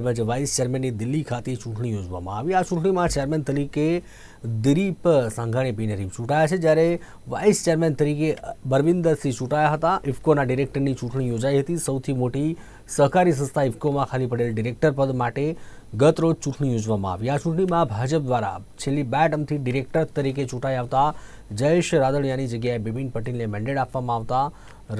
તેમજ વાઇસ ચેરમેનની દિલ્હી ખાતે ચૂંટણી યોજવામાં આવી. આ ચૂંટણીમાં ચેરમેન તરીકે દિલીપ સાંઘાણી પીનેરી ચૂંટાયા છે. જ્યારે વાઇસ ચેરમેન તરીકે બરવિંદરસિંહ ચૂંટાયા હતા. ઇફકોના ડિરેક્ટરની ચૂંટણી યોજાઈ હતી. સૌથી મોટી સહકારી સંસ્થા ઇફકોમાં ખાલી પડેલ ડિરેક્ટર પદ માટે ગત રોજ ચૂંટણી યોજવામાં આવી. આ ચૂંટણીમાં ભાજપ દ્વારા છેલ્લી બે ટર્મથી ડિરેક્ટર તરીકે ચૂંટાઈ આવતા જયેશ રાદડિયાની જગ્યાએ બિપિન પટેલને મેન્ડેટ આપવામાં આવતા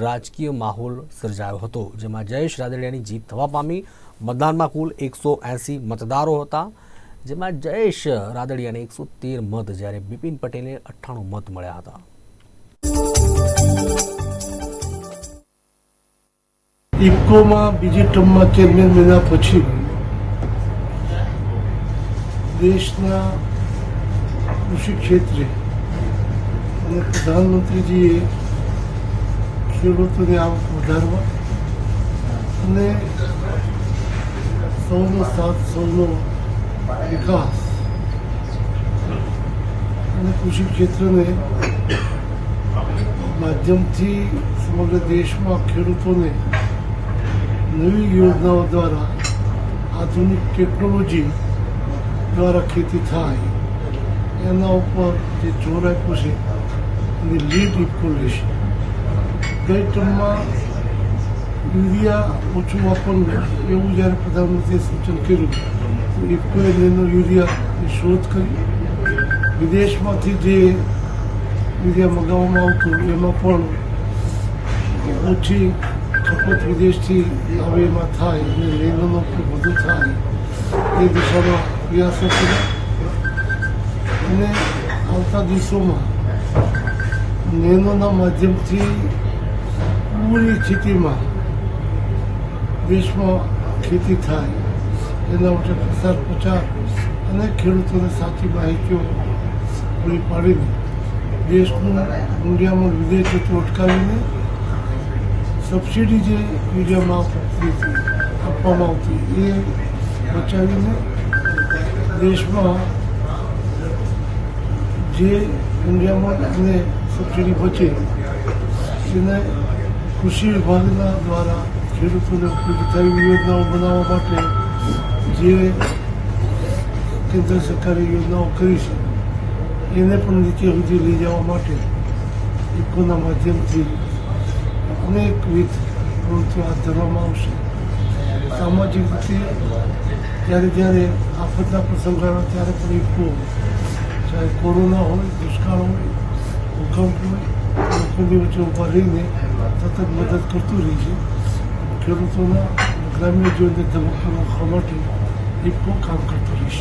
રાજકીય માહોલ સર્જાયો હતો, જેમાં જયેશ રાદડિયાની જીત થવા પામી. મતદાનમાં કુલ એકસો એંસી મતદારો હતા, જેમાં જયેશ રાદડિયાને એકસો તેર મત, જ્યારે બિપિન પટેલને અઠ્ઠાણું મત મળ્યા હતા. ઇફકોમાં બીજી ટર્મમાં ચેરમેન બન્યા પછી દેશના કૃષિ ક્ષેત્રે અને પ્રધાનમંત્રીજીએ ખેડૂતોની આવક વધારવા અને સૌનો સાથ સૌનો વિકાસ. અને કૃષિ ક્ષેત્રને માધ્યમથી સમગ્ર દેશમાં ખેડૂતોને નવી યોજનાઓ દ્વારા આધુનિક ટેકનોલોજી દ્વારા ખેતી થાય. એના ઉપર જે જોર આપ્યું છે, એની લીડ ઇફકો લેશે. ગઈ ટર્મમાં યુરિયા ઓછું વાપરવું એવું જ્યારે પ્રધાનમંત્રીએ સૂચન કર્યું તો ઇફકોએ એનો યુરિયાની શોધ કરી વિદેશમાંથી જે યુરિયા મંગાવવામાં આવતું એમાં પણ ઓછી ખપત વિદેશથી હવે એમાં થાય અને ઉપયોગ વધુ થાય એ દિશામાં પ્રયાસો કર્યા અને આવતા દિવસોમાં નેનોના માધ્યમથી પૂરી સ્થિતિમાં દેશમાં ખેતી થાય. એના માટે પ્રસાર પ્રચાર અને ખેડૂતોને સાચી માહિતીઓ પૂરી પાડીને દેશનું ઊંડિયામાં વિદેશ જતું અટકાવીને સબસિડી જે યુરિયામાં આપવામાં આવતી એ બચાવીને દેશમાં જે ઊંડિયામાં અને સબસિડી બચે એને કૃષિ વિભાગના દ્વારા ખેડૂતોને યોજનાઓ બનાવવા માટે જે કેન્દ્ર સરકારે યોજનાઓ કરી છે એને પણ નીચે સુધી લઈ જવા માટે ઇફકોના માધ્યમથી અનેકવિધ પ્રવૃત્તિઓ હાથ ધરવામાં આવશે સામાજિક રીતે જ્યારે જ્યારે આફતના પ્રસંગ આવે ત્યારે પણ ઇફકો ચાહે કોરોના હોય દુષ્કાળ હોય ભૂકંપ હોય લોકોની વચ્ચે ઊભા રહીને સતત મદદ કરતું રહી છે ખેડૂતોના ગ્રામ્ય જીવનને રાખવા માટે ઇફકો કામ કરતો રહીશ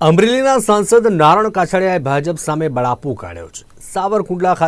અમરેલીના સાંસદ નારણ કાછડિયાએ ભાજપ સામે બળાપો કાઢ્યો છે. સાવરકુંડલા ખાતે